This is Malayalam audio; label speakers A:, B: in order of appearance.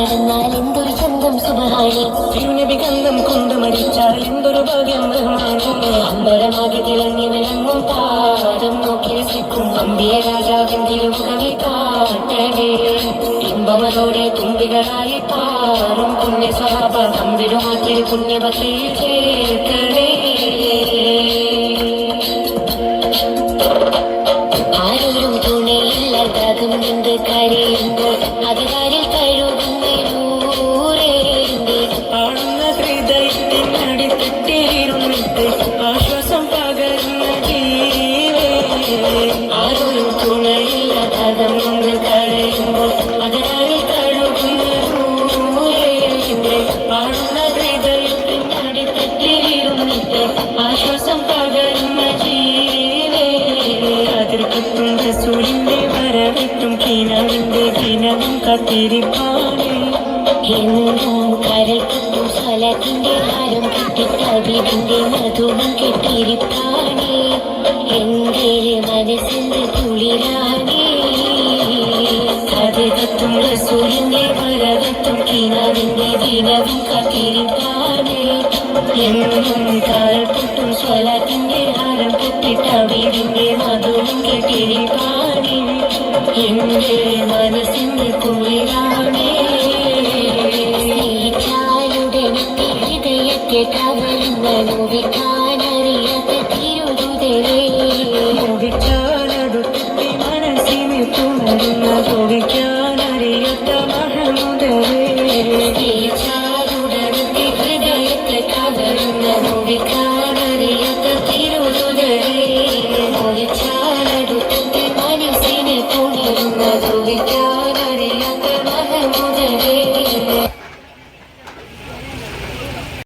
A: പിറന്നാൽ എന്തൊരു ചന്തം സുബഹാനി തിരുനബി കന്തം മരിച്ചാൽ എന്തൊരു ഭാഗ്യം ബഹുമാനി അമ്പലമാകി തിളങ്ങി വിളങ്ങും താരം നോക്കി രസിക്കും. അമ്പിയ രാജാവിൻ തിരുമുഖമി
B: തുമ്പികളായി പാറും പുണ്യ സഹാബ തമ്പിലുമാക്കിയ പുണ്യവത്തിൽ ചേർക്കണേ.
A: ആരോരും തുണയില്ലാതാകും എന്ത് കാര്യം? കഴുകുന്നൂരേന്റെ
B: ആണെന്ന ഹൃദയത്തിനടിത്തട്ടിലിരുന്നിട്ട് ആശ്വാസം പകർന്ന ജീവേ അതിർക്കത്തും റസൂലിന്റെ കത്തിരിപ്പാനേ
A: എന്നും കരൾക്കും സ്വലത്തിന്റെ ഹാരം കിട്ടി കവിതിന്റെ കിണവിന്റെ ദിനവും എന്നും കരൾക്കും സ്വലത്തിന്റെ ഹാരം കെട്ടി കവിതിന്റെ മധുവും എന്റെ മനസ്സിന്റെ കുളിരാണേ ഹൃദയത്തെ കവരുന്ന നോവിക്കാനറിയാത്ത 风纪凌